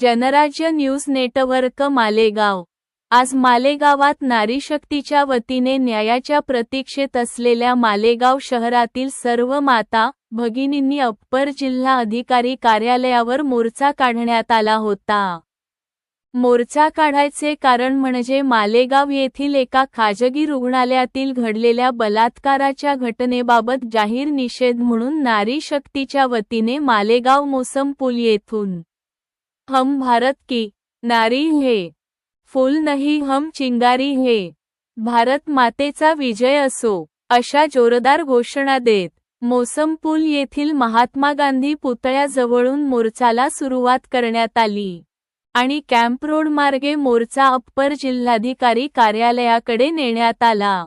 Janrajya news network Malegaon. आज मालेगावात नारी शक्तीच्या वतीने न्यायाच्या प्रतीक्षेत असलेल्या मालेगाव शहरातील सर्व माता भगिनींनी अप्पर जिल्हा अधिकारी कार्यालयावर मोर्चा काढण्यात आला होता. मोर्चा काढायचे कारण म्हणजे मालेगाव येथील एका खाजगी रुग्णालयातील घडलेल्या बलात्काराच्या घटनेबाबत जाहीर निषेध म्हणून नारी शक्तीच्या वतीने मालेगाव मोसम पूल येथून हम भारत की नारी हे। फूल नहीं हम चिंगारी हे। भारत मातेचा विजय असो अशा जोरदार घोषणा देत मोसमपूल येथील महात्मा गांधी पुतळ्याजवळून मोर्चाला सुरुवात करण्यात आली. आणि कॅम्प रोड मार्गे मोर्चा अप्पर जिल्हाधिकारी कार्यालयाकडे नेण्यात आला.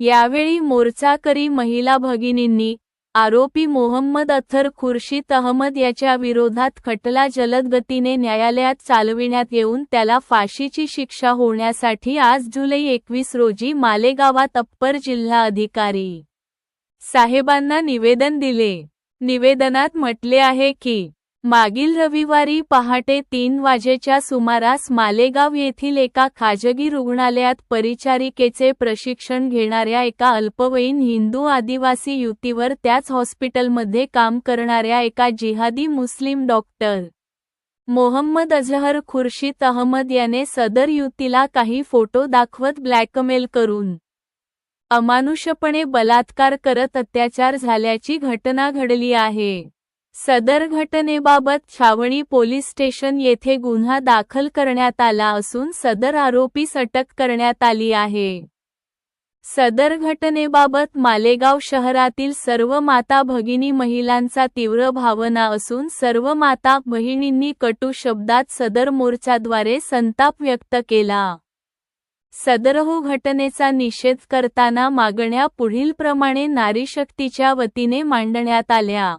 यावेळी मोर्चाकरी महिला भगिनींनी आरोपी मोहम्मद अथर खुर्शीद अहमद याच्या विरोधात खटला जलद गतीने न्यायालयात चालविण्यात येऊन त्याला फाशीची शिक्षा होण्यासाठी आज जुलै एकवीस रोजी मालेगावात अप्पर जिल्हा अधिकारी साहेबांना निवेदन दिले. निवेदनात म्हटले आहे की मागील रविवारी पहाटे तीन वाजेच्या सुमारास मालेगाव येथील एका खाजगी रुग्णालयात परिचारिकेचे प्रशिक्षण घेणाऱ्या एका अल्पवयीन हिंदू आदिवासी युतीवर त्याच हॉस्पिटलमध्ये काम करणाऱ्या एका जिहादी मुस्लिम डॉक्टर मोहम्मद अझहर खुर्शीद अहमद याने सदर युतीला काही फोटो दाखवत ब्लॅकमेल करून अमानुषपणे बलात्कार करत अत्याचार झाल्याची घटना घडली आहे. सदर घटनेबाबत छावणी पोलीस स्टेशन येथे गुन्हा दाखल करण्यात आला असून सदर आरोपीस अटक करण्यात आली आहे. सदर घटनेबाबत मालेगाव शहरातील सर्व माता भगिनी महिलांचा तीव्र भावना असून सर्व माता बहिणींनी कटू शब्दात सदर मोर्चाद्वारे संताप व्यक्त केला. सदरहू घटनेचा निषेध करताना मागण्या पुढीलप्रमाणे नारीशक्तीच्या वतीने मांडण्यात आल्या.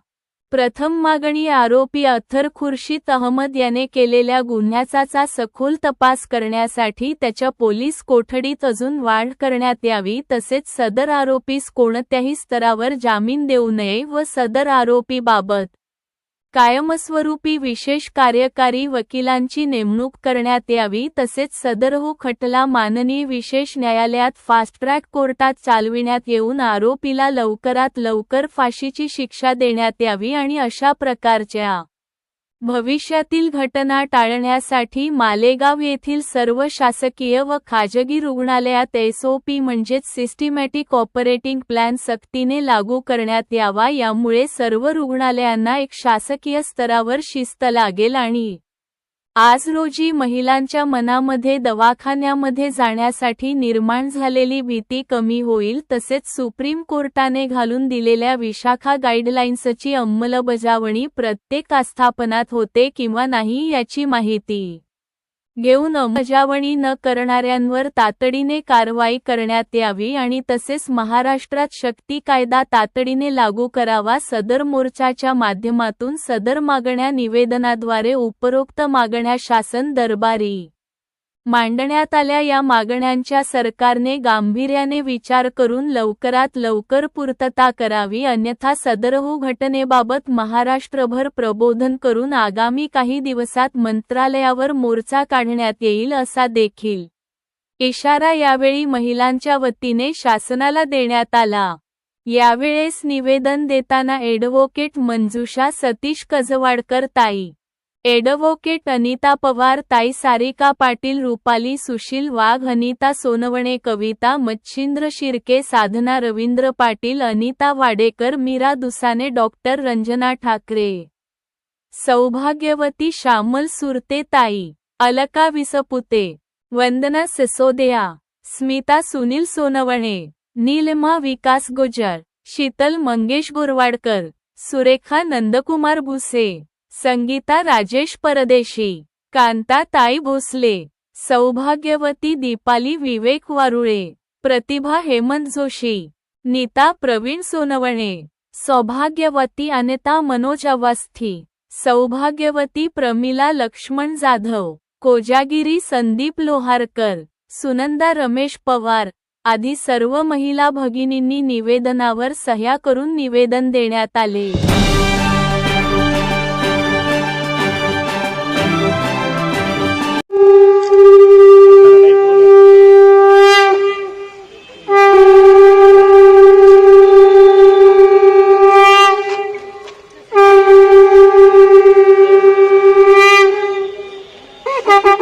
प्रथम मागणी आरोपी अथर खुर्शीद अहमद याने केलेल्या गुन्ह्याचा सखोल तपास करण्यासाठी त्याच्या पोलीस कोठडीत अजून वाढ करण्यात यावी तसेच सदर आरोपीस कोणत्याही स्तरावर जामीन देऊ नये व सदर आरोपीबाबत कायमस्वरूपी विशेष कार्यकारी वकिलांची नेमणूक करण्यात यावी तसेच सदरहू खटला माननीय विशेष न्यायालयात फास्ट ट्रॅक कोर्टात चालविण्यात येऊन आरोपीला लवकरात लवकर फाशीची शिक्षा देण्यात यावी आणि अशा प्रकारच्या भविष्यातील घटना टाळण्यासाठी मालेगाव येथील सर्व शासकीय व खाजगी रुग्णालयात एसओपी म्हणजेच सिस्टिमॅटिक ऑपरेटिंग प्लॅन सक्तीने लागू करण्यात यावा यामुळे सर्व रुग्णालयांना एक शासकीय स्तरावर शिस्त लागेल आणि आज रोजी महिलांच्या मनामध्ये दवाखान्यामध्ये जाण्यासाठी निर्माण झालेली भीती कमी होईल तसेच सुप्रीम कोर्टाने घालून दिलेल्या विशाखा गाईडलाईन्सची अंमलबजावणी प्रत्येक आस्थापनात होते किंवा नाही याची माहिती घेऊन अंमलबजावणी न करणाऱ्यांवर तातडीने कारवाई करण्यात यावी आणि तसेच महाराष्ट्रात शक्ती कायदा तातडीने लागू करावा सदर मोर्चाच्या माध्यमातून सदर मागण्या निवेदनाद्वारे उपरोक्त मागण्या शासन दरबारी. मांडण्यात आल्या या मागण्यांच्या सरकारने गांभीर्याने विचार करून लवकरात लवकर पूर्तता करावी अन्यथा सदरहू घटनेबाबत महाराष्ट्रभर प्रबोधन करून आगामी काही दिवसात मंत्रालयावर मोर्चा काढण्यात येईल असा देखील इशारा यावेळी महिलांच्या वतीने शासनाला देण्यात आला. यावेळेस निवेदन देताना एडव्होकेट मंजुषा सतीश कजवाडकर ताई ॲडव्होकेट अनिता पवार ताई सारिका पाटील रुपाली सुशील वाघ अनिता सोनवणे कविता मच्छिंद्र शिर्के साधना रवींद्र पाटील अनिता वाडेकर मीरा दुसाने डॉक्टर रंजना ठाकरे. सौभाग्यवती श्यामल सुरते ताई अलका विसपुते वंदना सिसोदिया स्मिता सुनील सोनवणे नीलमा विकास गुजर शीतल मंगेश गोरवाडकर सुरेखा नंदकुमार भुसे. संगीता राजेश परदेशी कांता ताई भोसले सौभाग्यवती दीपाली विवेक वारुळे प्रतिभा हेमंत जोशी नीता प्रवीण सोनवणे सौभाग्यवती अनिता मनोज अवस्थी सौभाग्यवती प्रमिला लक्ष्मण जाधव कोजागिरी संदीप लोहारकर सुनंदा रमेश पवार आदी सर्व महिला भगिनींनी निवेदनावर सह्या करून निवेदन देण्यात आले.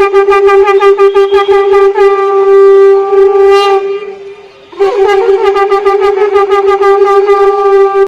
Thank you.